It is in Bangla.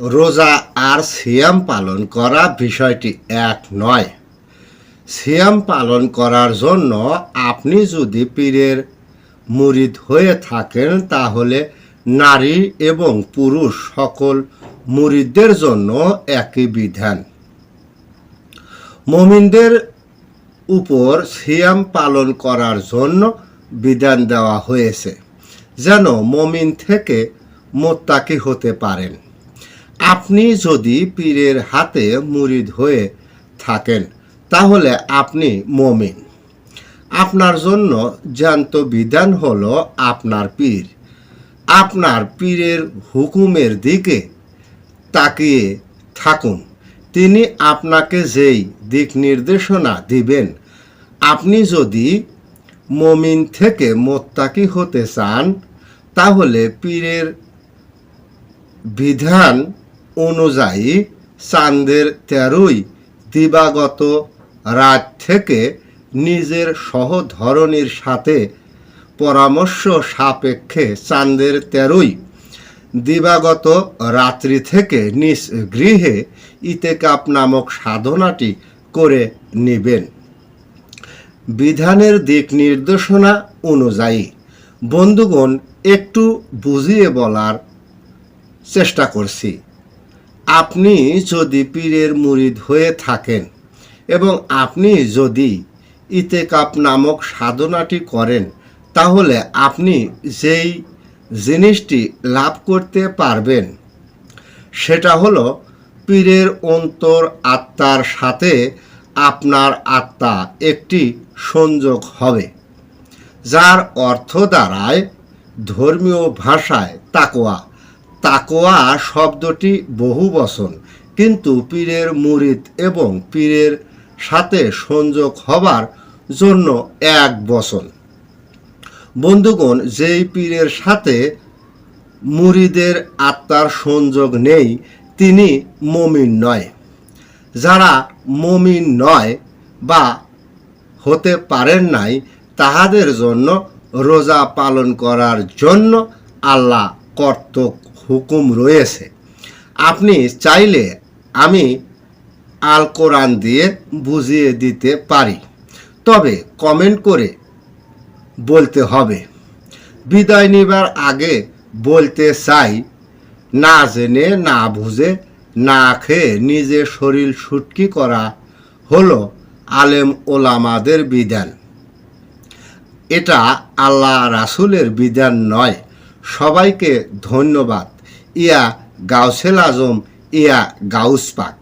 রোজা আর সিয়াম পালন করা বিষয়টি এক নয়। সিয়াম পালন করার জন্য আপনি যদি পীরের মুরিদ হয়ে থাকেন, তাহলে নারী এবং পুরুষ সকল মুরিদদের জন্য একই বিধান। মমিনদের উপর সিয়াম পালন করার জন্য বিধান দেওয়া হয়েছে, যেন মমিন থেকে মোত্তাকি হতে পারেন। আপনি যদি পীরের হাতে মুরিদ হয়ে থাকেন, তাহলে আপনি মমিন। আপনার জন্য জ্যান্ত বিধান হল আপনার পীর। আপনার পীরের হুকুমের দিকে তাকিয়ে থাকুন। তিনি আপনাকে যেই দিক নির্দেশনা দিবেন, আপনি যদি মমিন থেকে মোত্তাকি হতে চান, তাহলে পীরের বিধান অনুযায়ী চাঁদের তেরোই দিবাগত রাত থেকে নিজের সহধরণীর সাথে পরামর্শ সাপেক্ষে চাঁদের তেরোই দিবাগত রাত্রি থেকে নিজ গৃহে ইতেকাপ নামক সাধনাটি করে নেবেন। বিধানের দিক নির্দেশনা অনুযায়ী বন্ধুগণ একটু বুঝিয়ে বলার চেষ্টা করছি। আপনি যদি পীরের মুরিদ হয়ে থাকেন এবং আপনি যদি ইতেকাপ নামক সাধনাটি করেন, তাহলে আপনি যেই জিনিসটি লাভ করতে পারবেন, সেটা হলো পীরের অন্তর আত্মার সাথে আপনার আত্মা একটি সংযোগ হবে, যার অর্থ দ্বারায় ধর্মীয় ভাষায় তাকোয়া তাকোয়া শব্দটি বহু বচন কিন্তু পীরের মুরিদ এবং পীরের সাথে সংযোগ হবার জন্য এক বচন। বন্ধুগণ, যেই পীরের সাথে মুরিদের আত্মার সংযোগ নেই, তিনি মমিন নয়। যারা মমিন নয় বা হতে পারেন নাই, তাহাদের জন্য রোজা পালন করার জন্য আল্লাহ কর্তক হুকুম রয়েছে। আপনি চাইলে আমি আল কোরআন দিয়ে বুঝিয়ে দিতে পারি। তবে কমেন্ট করে বলতে হবে। বিদায় নিবার আগে বলতে চাই, না জেনে, না বুঝে, না খেয়ে নিজের শরীর সুটকি করা হলো আলেম ওলামাদের বিধান। এটা আল্লাহ রাসুলের বিধান নয়। সবাইকে ধন্যবাদ। ইয়া গাউসেল আজম ইয়া গাউস পাক